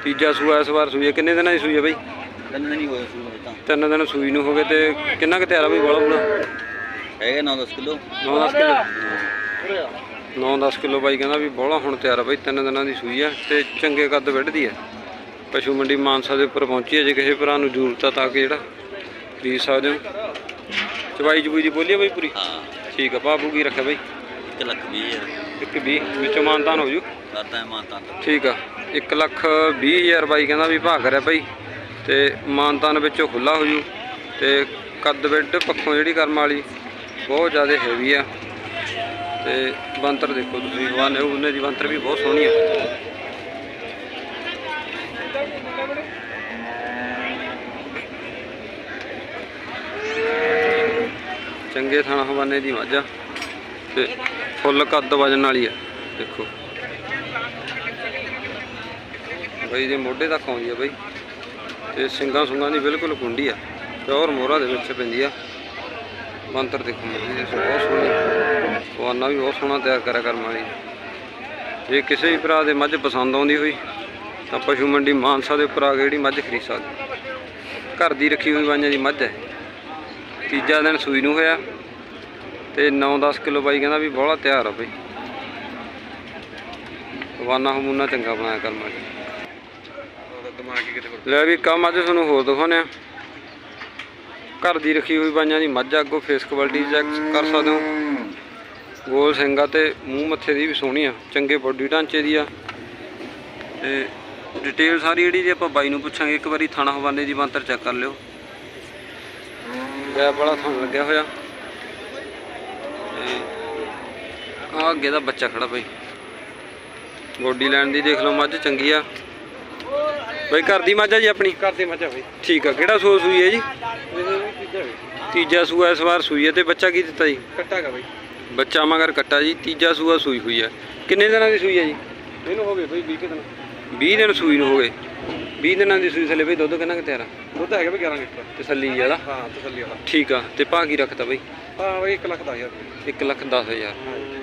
ਤੀਜਾ ਸੂਆ। ਇਸ ਵਾਰ ਸੂਈ ਹੈ ਕਿੰਨੇ ਦਿਨਾਂ ਦੀ ਸੂਈ ਹੈ ਬਈ ਤਾਂ। ਤਿੰਨ ਦਿਨ ਸੂਈ ਨੂੰ ਹੋ ਗਏ ਤੇ ਕਿੰਨਾ ਕੁ ਤਿਆਰ ਆ ਬਈ ਬੋਲਾ ਬੋਲਾ? ਹੈਗਾ 9-10 ਕਿਲੋ। 9-10 ਕਿਲੋ? 9-10 ਕਿਲੋ ਬਾਈ ਕਹਿੰਦਾ ਵੀ ਬੋਲਾ ਹੁਣ ਤਿਆਰ ਆ ਬਾਈ। ਤਿੰਨ ਦਿਨਾਂ ਦੀ ਸੂਈ ਆ ਤੇ ਚੰਗੇ ਕੱਦ ਵੱਢਦੀ ਆ। ਪਸ਼ੂ ਮੰਡੀ ਮਾਨਸਾ ਦੇ ਉੱਪਰ ਪਹੁੰਚੀ ਹੈ ਜੇ ਕਿਸੇ ਭਰਾ ਨੂੰ ਜ਼ਰੂਰਤ ਆ ਤਾਂ ਕਿ ਜਿਹੜਾ ਖਰੀਦ ਸਕਦੇ ਹੋ। ਚਵਾਈ ਚਬੂਈ ਦੀ ਬੋਲੀ ਆ ਬਾਈ ਪੂਰੀ? ਹਾਂ। ਠੀਕ ਆ ਬਾਬੂ ਕੀ ਰੱਖਿਆ ਬਾਈ? 1 ਲੱਖ 20 ਹਜ਼ਾਰ। ਇੱਕ 20 ਵਿੱਚੋਂ ਮਾਨਤਾਨ ਹੋ ਜੂ? ਕਰਦਾ ਹੈ ਮਾਤਾ ਠੀਕ ਆ 1 ਲੱਖ 20 ਹਜ਼ਾਰ ਬਾਈ ਕਹਿੰਦਾ ਵੀ ਭਾਅ ਕਰਿਆ ਬਾਈ। ਤੇ ਮਾਨਤਾਨ ਵਿੱਚੋਂ ਖੁੱਲਾ ਹੋ ਜੂ। ਤੇ ਕੱਦ ਬੈੱਡ ਪੱਖੋਂ ਜਿਹੜੀ ਕਰਮ ਵਾਲੀ ਬਹੁਤ ਜ਼ਿਆਦਾ ਹੈਵੀ ਆ। ਤੇ ਬੰਤਰ ਦੇਖੋ ਤੁਸੀਂ ਹਵਾਨੇ ਉਹਨੇ ਦੀ ਬੰਤਰ ਵੀ ਬਹੁਤ ਸੋਹਣੀ ਆ। ਚੰਗੇ ਥਾਣਾ ਹਵਾਨੇ ਦੀ ਮੱਝ ਆ ਤੇ ਫੁੱਲ ਕੱਦ ਵਜਨ ਵਾਲੀ ਆ, ਦੇਖੋ। ਬਈ ਜੇ ਮੋਢੇ ਤੱਕ ਆਉਂਦੀ ਆ ਬਈ, ਤੇ ਸਿੰਗਾਂ ਸੁੰਗਾਂ ਦੀ ਬਿਲਕੁਲ ਕੁੰਡੀ ਆ। ਪਿਓਰ ਮੋਹਰਾ ਦੇ ਵਿੱਚ ਪੈਂਦੀ ਆ। ਮੰਤਰ ਦੇਖੋ ਜੀ ਬਹੁਤ ਸੋਹਣੀ ਪਵਾਨਾ ਵੀ ਬਹੁਤ ਸੋਹਣਾ ਤਿਆਰ ਕਰਿਆ ਕਰਮ ਵਾਲੀ। ਜੇ ਕਿਸੇ ਵੀ ਭਰਾ ਦੇ ਮੱਝ ਪਸੰਦ ਆਉਂਦੀ ਹੋਈ, ਤਾਂ ਪਸ਼ੂ ਮੰਡੀ ਮਾਨਸਾ ਦੇ ਉੱਪਰ ਆ ਕੇ ਜਿਹੜੀ ਮੱਝ ਖਰੀਦ ਸਕਦੇ। ਘਰ ਦੀ ਰੱਖੀ ਹੋਈ ਵਾਈਆਂ ਦੀ ਮੱਝ ਹੈ। ਤੀਜਾ ਦਿਨ ਸੂਈ ਨੂੰ ਹੋਇਆ ਤੇ 9-10 ਕਿਲੋ ਬਾਈ ਕਹਿੰਦਾ ਵੀ ਬੋਲਾ ਤਿਆਰ ਆ ਬਈ। ਵਾਨਾ ਹਮੂਨਾ ਚੰਗਾ ਬਣਾਇਆ ਕਰਮਾ ਜੀ ਲੈ ਵੀ ਕੰਮ ਅੱਜ ਤੁਹਾਨੂੰ ਹੋਰ ਦਿਖਾਉਂਦੇ ਆ ਘਰ ਦੀ ਰੱਖੀ ਹੋਈ ਬਾਈਆਂ ਦੀ ਮੱਝ ਅੱਗੋਂ ਫੇਸ ਕੁਆਲਿਟੀ ਚੈੱਕ ਕਰ ਸਕਦੇ ਹੋ। ਗੋਲ ਸਿੰਘਾ ਤੇ ਮੂੰਹ ਮੱਥੇ ਦੀ ਵੀ ਸੋਹਣੀ ਆ, ਚੰਗੇ ਬੋਡੀ ਢਾਂਚੇ ਦੀ ਆ। ਤੇ ਡਿਟੇਲ ਸਾਰੀ ਜਿਹੜੀ ਜੇ ਆਪਾਂ ਬਾਈ ਨੂੰ ਪੁੱਛਾਂਗੇ, ਇੱਕ ਵਾਰੀ ਥਾਣਾ ਹਵਾਨੇ ਦੀ ਮੰਤਰ ਚੈੱਕ ਕਰ ਲਿਓ। ਗੈਪ ਵਾਲਾ ਥਾਣਾ ਲੱਗਿਆ ਹੋਇਆ। ਆ ਅੱਗੇ ਦਾ ਬੱਚਾ ਖੜਾ ਬਾਈ। ਬੋਡੀ ਲੈਣ ਦੀ ਦੇਖ ਲਓ ਮੱਝ ਚੰਗੀ ਆ। ਬਾਈ ਘਰ ਦੀ ਮੱਝ ਆ ਜੀ ਆਪਣੀ? ਘਰ ਦੇ ਮੱਝਾ ਬਈ। ਠੀਕ ਆ ਕਿਹੜਾ ਸੂਆ ਸੂਈ ਹੈ ਜੀ? ਤੀਜਾ ਸੂਆ ਇਸ ਵਾਰ ਸੂਈ ਹੈ ਤੇ ਬੱਚਾ ਕੀ ਦਿੱਤਾ ਜੀ? ਕੱਟਾ ਗਾ ਬੱਚਾ ਮਗਰ ਕੱਟਾ ਜੀ ਤੀਜਾ ਸੂਆ ਸੂਈ ਹੋਈ ਹੈ ਕਿੰਨੇ ਦਿਨਾਂ ਦੀ ਸੂਈ ਹੈ ਜੀ? ਇਹਨੂੰ ਹੋ ਗਏ ਬਈ 20 ਦਿਨ। 20 ਦਿਨ ਸੂਈ ਨੂੰ ਹੋ ਗਏ। 20 ਦਿਨਾਂ ਦੀ ਸੂਈ ਥੱਲੇ ਬਈ ਦੁੱਧ ਕਿੰਨਾ ਕੁ ਤਿਆਰ ਆ? ਦੁੱਧ ਹੈਗਾ ਬਈ 11 ਲੀਟਰ। ਤਸੱਲੀ ਵਾਲਾ ਹਾਂ ਤਸੱਲੀ ਵਾਲਾ। ਠੀਕ ਆ ਤੇ ਭਾਅ ਕੀ ਰੱਖਤਾ ਬਈ? ਹਾਂ ਬਈ 1 ਲੱਖ 10 ਹਜ਼ਾਰ 1 ਲੱਖ 10 ਹਜ਼ਾਰ।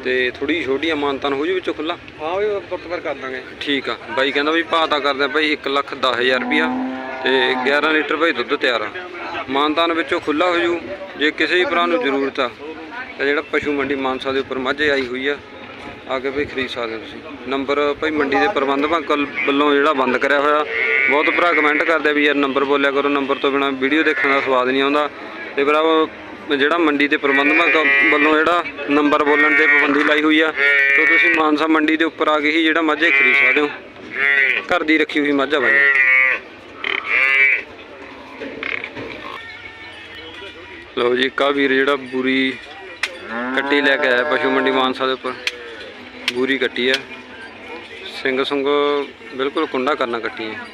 ਤੇ ਥੋੜੀ ਛੋਟੀ ਮਾਨਤਾਨ ਹੋ ਜੂ ਵਿੱਚੋਂ ਖੁੱਲਾ ਹਾਂ ਬਈ ਤੁਰਤ ਕਰ ਦਾਂਗੇ। ਠੀਕ ਆ ਬਾਈ ਕਹਿੰਦਾ ਵੀ ਭਾਅ ਤਾਂ ਕਰਦੇ ਭਾਈ 1 ਲੱਖ 10 ਹਜ਼ਾਰ ਰੁਪਿਆ ਤੇ 11 ਲੀਟਰ ਭਾਈ ਦੁੱਧ ਤਿਆਰ ਆ। ਮਾਨਤਾਨ ਵਿੱਚੋਂ ਖੁੱਲਾ ਹੋ ਜੂ। ਜੇ ਕਿਸੇ ਵੀ ਭਰਾ ਨੂੰ ਜ਼ਰੂਰਤ ਆ ਤਾਂ ਜਿਹੜਾ ਪਸ਼ੂ ਮੰਡੀ ਮਾਨਸਾ ਦੇ ਉੱਪਰ ਮੱਝ ਆਈ ਹੋਈ ਆ ਆ ਕੇ ਭਾਈ ਖਰੀਦ ਸਕਦੇ ਹੋ ਤੁਸੀਂ। ਨੰਬਰ ਭਾਈ ਮੰਡੀ ਦੇ ਪ੍ਰਬੰਧਕਾਂ ਕੋਲ ਵੱਲੋਂ ਜਿਹੜਾ ਬੰਦ ਕਰਿਆ ਹੋਇਆ। ਬਹੁਤ ਭਰਾ ਕਮੈਂਟ ਕਰਦੇ ਵੀ ਯਾਰ ਨੰਬਰ ਬੋਲਿਆ ਕਰੋ, ਨੰਬਰ ਤੋਂ ਬਿਨਾ ਵੀਡੀਓ ਦੇਖਣ ਦਾ ਸਵਾਦ ਨਹੀਂ ਆਉਂਦਾ। ਤੇ ਭਰਾ, ਜਿਹੜਾ ਮੰਡੀ ਦੇ ਪ੍ਰਬੰਧਕਾਂ ਵੱਲੋਂ ਜਿਹੜਾ ਨੰਬਰ ਬੋਲਣ ਤੇ ਪਾਬੰਦੀ ਲਾਈ ਹੋਈ ਆ, ਤਾਂ ਤੁਸੀਂ ਮਾਨਸਾ ਮੰਡੀ ਦੇ ਉੱਪਰ ਆ ਕੇ ਹੀ ਜਿਹੜਾ ਮੱਝ ਖਰੀਦ ਸਕਦੇ ਹੋ। ਘਰ ਦੀ ਰੱਖੀ ਹੋਈ ਮੱਝ ਆ ਬਾਈ। ਲਓ ਜੀ ਕਾ ਵੀਰ ਜਿਹੜਾ ਬੁਰੀ ਕੱਟੀ ਲੈ ਕੇ ਆਇਆ ਪਸ਼ੂ ਮੰਡੀ ਮਾਨਸਾ ਦੇ ਉੱਪਰ। ਗੂਰੀ ਕੱਟੀ ਹੈ ਸਿੰਘ ਸੁੰਗ ਬਿਲਕੁਲ ਕੁੰਡਾ ਕਰਨਾ ਕੱਟੀ ਹੈ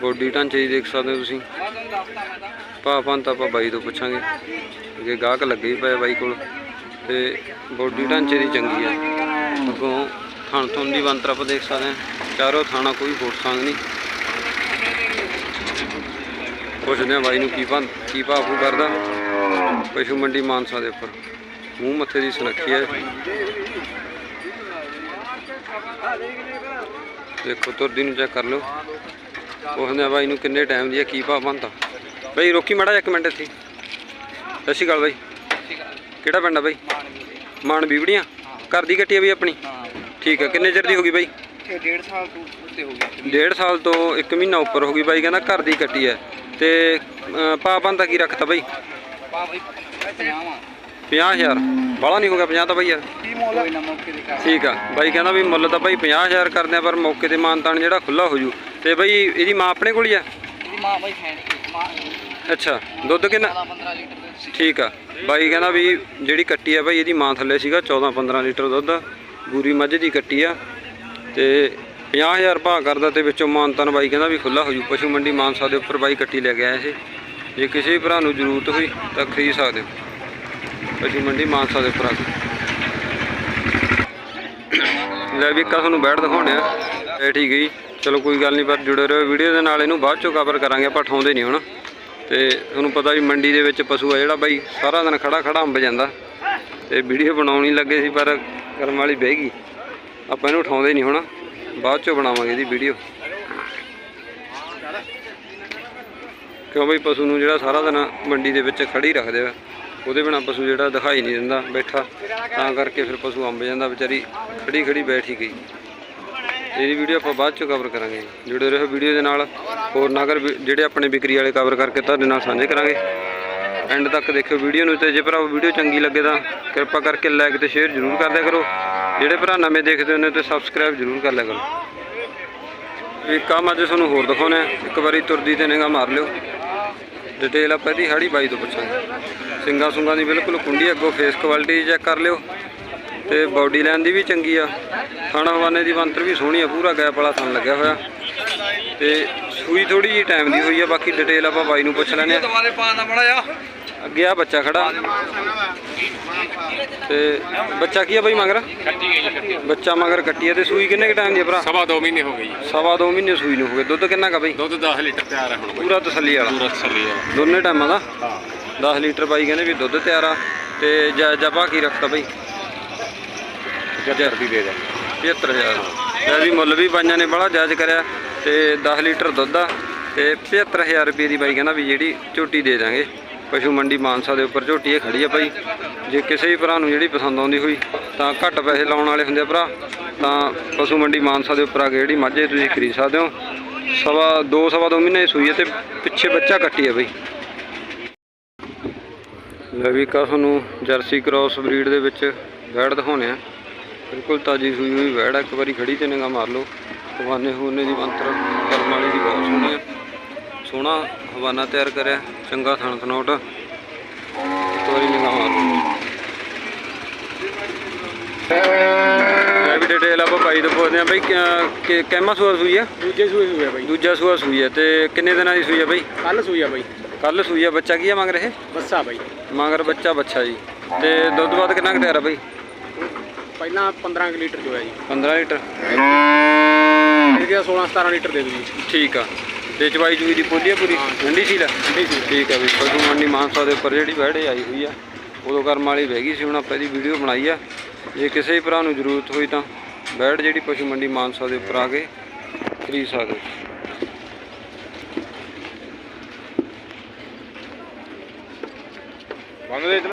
ਬੋਡੀ ਢਾਂਚੇ ਦੀ ਦੇਖ ਸਕਦੇ ਹੋ ਤੁਸੀਂ। ਭਾਪਾਂ ਤਾਂ ਆਪਾਂ ਬਾਈ ਤੋਂ ਪੁੱਛਾਂਗੇ। ਜੇ ਗਾਹਕ ਲੱਗੇ ਹੀ ਪਏ ਬਾਈ ਕੋਲ। ਤੇ ਬੋਡੀ ਢਾਂਚੇ ਦੀ ਚੰਗੀ ਹੈ ਅੱਗੋਂ ਥਣ ਥਣ ਦੀ ਬੰਤਰ ਆਪਾਂ ਦੇਖ ਸਕਦੇ ਹਾਂ ਚਾਰੋਂ ਥਾਣਾ ਕੋਈ ਫੋਟ ਸੰਗ ਨਹੀਂ। ਪੁੱਛਦੇ ਹਾਂ ਬਾਈ ਨੂੰ ਕੀ ਭੰ ਕੀ ਭਾਅ ਕਰਦਾ। ਪਸ਼ੂ ਮੰਡੀ ਮਾਨਸਾ ਦੇ ਉੱਪਰ। ਮੂੰਹ ਮੱਥੇ ਦੀ ਸੁਨੱਖੀ ਹੈ ਦੇਖੋ ਤੁਰਦੀ ਨੂੰ ਚੈੱਕ ਕਰ ਲਓ। ਆ ਬਾਈ ਨੂੰ ਕਿੰਨੇ ਟਾਈਮ ਦੀ ਹੈ ਕੀ ਭਾਅ ਬਣਦਾ। ਬਾਈ ਰੋਕੀ ਮਾੜਾ ਇੱਕ ਮਿੰਟ ਇੱਥੇ। ਸਤਿ ਸ਼੍ਰੀ ਅਕਾਲ ਬਾਈ। ਕਿਹੜਾ ਪਿੰਡ ਆ ਬਾਈ? ਮਾਨ ਬੀਬੜੀਆਂ। ਘਰ ਦੀ ਕੱਟੀ ਆ ਬਈ ਆਪਣੀ? ਠੀਕ ਹੈ ਕਿੰਨੇ ਚਿਰ ਦੀ ਹੋ ਗਈ ਬਾਈ? 1.5 ਸਾਲ ਤੋਂ ਉੱਤੇ ਹੋ ਗਿਆ ਡੇਢ ਸਾਲ ਤੋਂ 1 ਮਹੀਨਾ ਉੱਪਰ ਹੋ ਗਈ ਬਾਈ ਕਹਿੰਦਾ ਘਰ ਦੀ ਕੱਟੀ ਹੈ ਤੇ ਭਾਅ ਬਣਦਾ ਕੀ ਰੱਖਤਾ ਬਾਈ? ਪਾ ਬਈ 50 50000 ਬਾਹਲਾ ਨਹੀਂ ਹੋ ਗਿਆ 50 ਤਾਂ ਬਾਈ ਯਾਰ। ਕੀ ਮੁੱਲ ਕੋਈ ਨਾ ਮੌਕੇ ਦੇ ਕਰ ਠੀਕ ਆ। ਬਾਈ ਕਹਿੰਦਾ ਵੀ ਮੁੱਲ ਤਾਂ ਬਾਈ 50000 ਕਰਦੇ ਆ ਪਰ ਮੌਕੇ ਤੇ ਮਾਨਤਾਨ ਜਿਹੜਾ ਖੁੱਲਾ ਹੋ ਜੂ। ਤੇ ਬਾਈ ਇਹਦੀ ਮਾਂ ਆਪਣੇ ਕੋਲ ਹੀ ਆ? ਇਹਦੀ ਮਾਂ ਬਈ ਹੈ ਮਾਂ ਅੱਛਾ। ਦੁੱਧ ਕਿੰਨਾ? 15 ਲੀਟਰ ਦੇ ਠੀਕ ਆ। ਬਾਈ ਕਹਿੰਦਾ ਵੀ ਜਿਹੜੀ ਕੱਟੀ ਆ ਬਾਈ ਇਹਦੀ ਮਾਂ ਥੱਲੇ ਸੀਗਾ 14 15 ਲੀਟਰ ਦੁੱਧ। ਬੂਰੀ ਮੱਝ ਦੀ ਕੱਟੀ ਆ। ਤੇ 50000 ਭਾਅ ਕਰਦਾ ਤੇ ਵਿੱਚੋਂ ਮਾਨਤਾਨ ਬਾਈ ਕਹਿੰਦਾ ਵੀ ਖੁੱਲਾ ਹੋ ਜੂ। ਪਸ਼ੂ ਮੰਡੀ ਮਾਨਸਾ ਦੇ ਉੱਪਰ ਬਾਈ ਕੱਟੀ ਲੈ ਕੇ ਆਇਆ ਸੀ। ਜੇ ਕਿਸੇ ਵੀ ਭਰਾ ਨੂੰ ਜ਼ਰੂਰਤ ਹੋਈ ਤਾਂ ਖਰੀਦ ਸਕਦੇ ਹੋ। ਪਸ਼ੂ ਮੰਡੀ ਮਾਨਸਾ ਦੇ ਉੱਪਰ ਆ ਲੈ ਵੀ ਇੱਕ ਤੁਹਾਨੂੰ ਬੈਠ ਦਿਖਾਉਣੇ ਆ। ਇਹ ਠੀਕ ਗਈ ਚਲੋ ਕੋਈ ਗੱਲ ਨਹੀਂ, ਪਰ ਜੁੜੇ ਰਹੋ ਵੀਡੀਓ ਦੇ ਨਾਲ। ਇਹਨੂੰ ਬਾਅਦ ਚੋਂ ਕਵਰ ਕਰਾਂਗੇ, ਆਪਾਂ ਠਾਉਂਦੇ ਨਹੀਂ ਹੁਣ। ਤੇ ਤੁਹਾਨੂੰ ਪਤਾ ਵੀ ਮੰਡੀ ਦੇ ਵਿੱਚ ਪਸ਼ੂ ਆ ਜਿਹੜਾ ਬਾਈ, ਸਾਰਾ ਦਿਨ ਖੜਾ ਖੜਾ ਅੰਬ ਜਾਂਦਾ। ਤੇ ਵੀਡੀਓ ਬਣਾਉਣੀ ਲੱਗੇ ਸੀ, ਪਰ ਕਰਮ ਵਾਲੀ ਬਹਿ ਗਈ। ਆਪਾਂ ਇਹਨੂੰ ਉਠਾਉਂਦੇ ਨਹੀਂ ਹੁਣ। ਬਾਅਦ ਚੋਂ ਬਣਾਵਾਂਗੇ ਇਹਦੀ ਵੀਡੀਓ। ਕਿਉਂ ਬਈ ਪਸ਼ੂ ਨੂੰ ਜਿਹੜਾ ਸਾਰਾ ਦਿਨ ਮੰਡੀ ਦੇ ਵਿੱਚ ਖੜੀ ਰੱਖਦੇ ਆ। ਉਹਦੇ ਬਿਨਾ ਪਸ਼ੂ ਜਿਹੜਾ ਦਿਖਾਈ ਨਹੀਂ ਦਿੰਦਾ, ਬੈਠਾ। ਤਾਂ ਕਰਕੇ ਫਿਰ ਪਸ਼ੂ ਅੰਬ ਜਾਂਦਾ, ਵਿਚਾਰੀ ਖੜੀ ਖੜੀ ਬੈਠ ਹੀ ਗਈ। ਇਹਦੀ ਵੀਡੀਓ ਆਪਾਂ ਬਾਅਦ ਚੋਂ ਕਵਰ ਕਰਾਂਗੇ। ਜੁੜੇ ਰਹੋ ਵੀਡੀਓ ਦੇ ਨਾਲ। ਹੋਰ ਨਗਰ ਜਿਹੜੇ ਆਪਣੇ ਵਿਕਰੀ ਵਾਲੇ ਕਵਰ ਕਰਕੇ ਤੁਹਾਡੇ ਨਾਲ ਸਾਂਝੇ ਕਰਾਂਗੇ। ਐਂਡ ਤੱਕ ਦੇਖਿਓ ਵੀਡੀਓ ਨੂੰ ਤੇ ਜੇ ਭਰਾ ਵੀਡੀਓ ਚੰਗੀ ਲੱਗੇ ਤਾਂ ਕਿਰਪਾ ਕਰਕੇ ਲਾਈਕ ਤੇ ਸ਼ੇਅਰ ਜ਼ਰੂਰ ਕਰ ਦਿਆ ਕਰੋ। ਜਿਹੜੇ ਭਰਾ ਨਵੇਂ ਦੇਖਦੇ ਹੋ ਨੇ ਤੇ ਸਬਸਕ੍ਰਾਈਬ ਜ਼ਰੂਰ ਕਰ ਲਿਆ ਕਰੋ। ਇੱਕ ਕੰਮ ਅੱਜ ਤੁਹਾਨੂੰ ਹੋਰ ਦਿਖਾਉਣਾ ਹੈ। ਇੱਕ ਵਾਰੀ ਤੁਰਦੀ ਤੇ ਨਿਗਾ ਮਾਰ ਲਿਓ। ਡਿਟੇਲ ਆਪਾਂ ਇਹਦੀ ਹਾੜੀ ਬਾਈ ਤੋਂ ਪੁੱਛਾਂਗੇ। ਸਿੰਗਾ ਸੁੰਗਾ ਦੀ ਬਿਲਕੁਲ ਕੁੰਡੀ ਅੱਗੋਂ ਫੇਸ ਕੁਆਲਿਟੀ ਚੈੱਕ ਕਰ ਲਿਓ ਤੇ ਬਾਡੀ ਲਾਈਨ ਦੀ ਵੀ ਚੰਗੀ ਆ। ਖਾਣਾ ਹਵਾਨੇ ਦੀ ਬੰਤਰ ਵੀ ਸੋਹਣੀ ਆ ਪੂਰਾ ਗੈਪ ਵਾਲਾ ਥਣ ਲੱਗਿਆ ਹੋਇਆ। ਤੇ ਸੂਈ ਥੋੜੀ ਜੀ ਟਾਈਮ ਦੀ ਹੋਈ ਆ ਬਾਕੀ ਡਿਟੇਲ ਆਪਾਂ ਬਾਈ ਨੂੰ ਪੁੱਛ ਲੈਣੇ ਆ। ਦੁਬਾਰੇ ਪਾ ਨਾ ਮੜਾ ਜਾ ਅੱਗੇ ਆ ਬੱਚਾ ਖੜਾ। ਤੇ ਬੱਚਾ ਕੀ ਆ ਬਾਈ ਮਗਰ? ਬੱਚਾ ਮਗਰ ਕੱਟੀ ਆ ਤੇ ਸੂਈ ਕਿੰਨੇ ਕ ਟਾਈਮ ਦੀ ਆ ਭਰਾ? ਸਵਾ 2 ਮਹੀਨੇ ਹੋ ਗਏ ਜੀ। ਸਵਾ ਦੋ ਮਹੀਨੇ ਸੂਈ ਨੂੰ ਹੋ ਗਏ। ਦੁੱਧ ਕਿੰਨਾ ਕਾ ਬਾਈ? ਦੁੱਧ 10 ਲੀਟਰ ਤਿਆਰ ਹੈ ਹੁਣ ਪੂਰਾ ਤਸੱਲੀ ਵਾਲਾ। ਪੂਰਾ ਤਸੱਲੀ ਆ ਦੋਨੇ ਟਾਈਮਾਂ ਦਾ? ਹਾਂ। 10 ਲੀਟਰ ਬਾਈ ਕਹਿੰਦੇ ਵੀ ਦੁੱਧ ਤਿਆਰ ਆ ਤੇ ਭਾਅ ਕੀ ਰੱਖਤਾ ਬਾਈ? ਜੱਜਰ ਦੀ ਦੇ ਦੇ 75000 ਇਹ ਵੀ ਮੁੱਲ ਵੀ ਬਾਈਆਂ ਨੇ ਬੜਾ ਜਾਇਜ਼ ਕਰਿਆ ਤੇ 10 ਲੀਟਰ ਦੁੱਧ ਆ ਤੇ 75000 ਰੁਪਏ ਦੀ ਬਾਈ ਕਹਿੰਦਾ ਵੀ ਜਿਹੜੀ ਝੋਟੀ ਦੇ ਦਾਂਗੇ। ਪਸ਼ੂ ਮੰਡੀ ਮਾਨਸਾ ਦੇ ਉੱਪਰ ਝੋਟੀ ਇਹ ਖੜੀ ਆ ਭਾਈ ਜੇ ਕਿਸੇ ਵੀ ਭਰਾ ਨੂੰ ਜਿਹੜੀ ਪਸੰਦ ਆਉਂਦੀ ਹੋਈ ਤਾਂ ਘੱਟ ਪੈਸੇ ਲਾਉਣ ਵਾਲੇ ਹੁੰਦੇ ਆ ਭਰਾ। ਤਾਂ ਪਸ਼ੂ ਮੰਡੀ ਮਾਨਸਾ ਦੇ ਉੱਪਰ ਆ ਕੇ ਜਿਹੜੀ ਮੱਝ ਤੁਸੀਂ ਖਰੀਦ ਸਕਦੇ ਹੋ। ਸਵਾ ਦੋ ਸਵਾ ਦੋ ਮਹੀਨੇ ਦੀ ਸੂਈ ਤੇ ਪਿੱਛੇ ਬੱਚਾ ਕੱਟੀ ਆ ਬਈ। ਲੈ ਵੀ ਕਾ ਤੁਹਾਨੂੰ ਜਰਸੀ ਕ੍ਰਾਸ ਬਰੀਡ ਦੇ ਵਿੱਚ ਵੈੜ ਦਿਖਾਉਣੇ ਆ। ਬਿਲਕੁਲ ਤਾਜੀ ਸੂਈ ਹੋਈ ਵੈੜ ਆ। ਇੱਕ ਵਾਰੀ ਖੜੀ ਤੇ ਨਿਗਾਹ ਮਾਰ ਲਓ। ਹਵਾਨੇ ਹੂਨੇ ਦੀ ਮੰਤਰ ਕਰਮ ਵਾਲੀ ਦੀ ਬਹੁਤ ਸੋਹਣੀ ਆ। ਸੋਹਣਾ ਹਵਾਨਾ ਤਿਆਰ ਕਰਿਆ। ਚੰਗਾ ਥਣ ਥਨੋਟ ਇੱਕ ਵਾਰੀ ਨਿਗਾਹ ਮਾਰ ਲਓ। ਇਹ ਵੀ ਡਿਟੇਲ ਆਪਾਂ ਬਾਈ ਤੋਂ ਪੁੱਛਦੇ ਆ ਬਈ ਕਿ ਕਿੰਨਾ ਸੂਆ ਸੂਈ ਆ? ਦੂਜੇ ਸੂਏ ਸੂਏ ਬਾਈ। ਦੂਜਾ ਸੂਆ ਸੂਈ ਆ ਤੇ ਕਿੰਨੇ ਦਿਨਾਂ ਦੀ ਸੂਈ ਆ ਬਈ? ਕੱਲ ਸੂਈ ਆ ਬਾਈ। ਕੱਲ ਸੂਈ ਆ ਬੱਚਾ ਕੀ ਆ ਮੰਗ ਰਹੇ ਬੱਸਾ ਬਾਈ। ਮਗਰ ਬੱਚਾ ਬੱਚਾ ਜੀ। ਤੇ ਦੁੱਧ ਬਾਅਦ ਕਿੰਨਾ ਕੁ ਤਿਆਰ ਬਈ? ਪਹਿਲਾਂ 15 ਕੁ ਲੀਟਰ ਜੋ ਹੈ ਜੀ। 15 ਲੀਟਰ? ਫਿਰ ਗਿਆ 16 17 ਲੀਟਰ ਦੇ ਦੂਜੀ ਠੀਕ ਆ। ਤੇ ਚਵਾਈ ਚੂਈ ਦੀ ਪੋਲੀ ਆ ਪੂਰੀ? ਠੰਡੀ ਸੀ ਲੈ ਠੀਕ ਆ ਵੀ ਪਸ਼ੂ ਮੰਡੀ ਮਾਨਸਾ ਦੇ ਉੱਪਰ ਜਿਹੜੀ ਬਹਿੜੇ ਆਈ ਹੋਈ ਆ ਉਦੋਂ ਕਰਮ ਵਾਲੀ ਬਹਿ ਗਈ ਸੀ ਹੁਣ ਆਪਾਂ ਇਹਦੀ ਵੀਡੀਓ ਬਣਾਈ ਆ। ਜੇ ਕਿਸੇ ਭਰਾ ਨੂੰ ਜ਼ਰੂਰਤ ਹੋਈ ਤਾਂ ਬੈੜ ਜਿਹੜੀ ਪਸ਼ੂ ਮੰਡੀ ਮਾਨਸਾ ਦੇ ਉੱਪਰ ਆ ਕੇ ਖਰੀਦ ਸਕਦੇ ਹੋ। ਬੰਦ ਦੇ